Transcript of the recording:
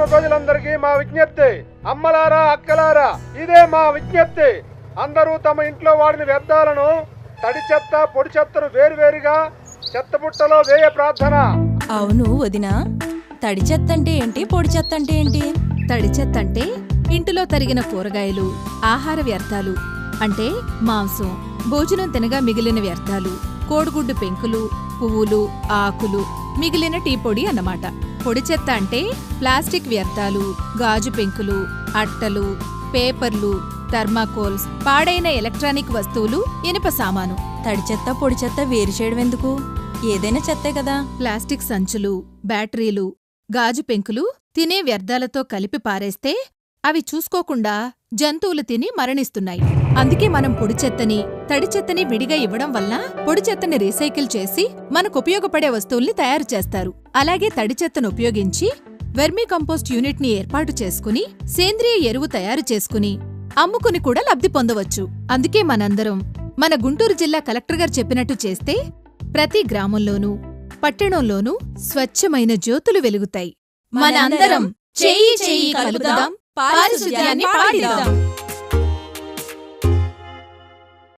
గ్రామ ప్రజలందరికీ మా విజ్ఞప్తి. అమ్మలారా అక్కలారా ఇదే మా విజ్ఞప్తి. అందరూ తమ ఇంట్లో వాడిన వ్యర్థాలను తడి చెత్త పొడి చెత్తను వేరువేరుగా చెత్తబుట్టలో వేయ ప్రార్థన. అవును వదినా. తడి చెత్త అంటే ఏంటి పొడి చెత్త అంటే ఏంటి? తడి చెత్త అంటే ఇంటిలో తరిగిన కూరగాయలు ఆహార వ్యర్థాలు అంటే మాంసం భోజనం తినగా మిగిలిన వ్యర్థాలు కోడిగుడ్డు పెంకులు పువ్వులు ఆకులు మిగిలిన టీ పొడి అన్నమాట. పొడి చెత్త అంటే ప్లాస్టిక్ వ్యర్థాలు గాజు పెంకులు అట్టలు పేపర్లు థర్మాకోల్స్ పాడైన ఎలక్ట్రానిక్ వస్తువులు ఇనుప సామాను. తడి చెత్త పొడి చెత్త వేరు చేయడం ఎందుకు? ఏదైనా చెత్తే కదా. ప్లాస్టిక్ సంచులు బ్యాటరీలు గాజు పెంకులు తినే వ్యర్థాలతో కలిపి పారేస్తే అవి చూసుకోకుండా జంతువులు తిని మరణిస్తున్నాయి. అందుకే మనం పొడి చెత్తని తడి చెత్తని విడిగా ఇవ్వడం వల్ల పొడి చెత్తని రీసైకిల్ చేసి మనకు ఉపయోగపడే వస్తువుల్ని తయారు చేస్తారు. అలాగే తడి చెత్తను ఉపయోగించి వెర్మీ కంపోస్ట్ యూనిట్ని ఏర్పాటు చేసుకుని సేంద్రియ ఎరువు తయారు చేసుకుని అమ్ముకుని కూడా లబ్ధి పొందవచ్చు. అందుకే మనందరం మన గుంటూరు జిల్లా కలెక్టర్ గారు చెప్పినట్టు చేస్తే ప్రతి గ్రామంలోనూ పట్టణంలోనూ స్వచ్ఛమైన జ్యోతులు వెలుగుతాయి. మనందరం చెయ్యి చెయ్యి కలుపుదాం. పారిశుద్ధ్యాన్ని పాటిద్దాం.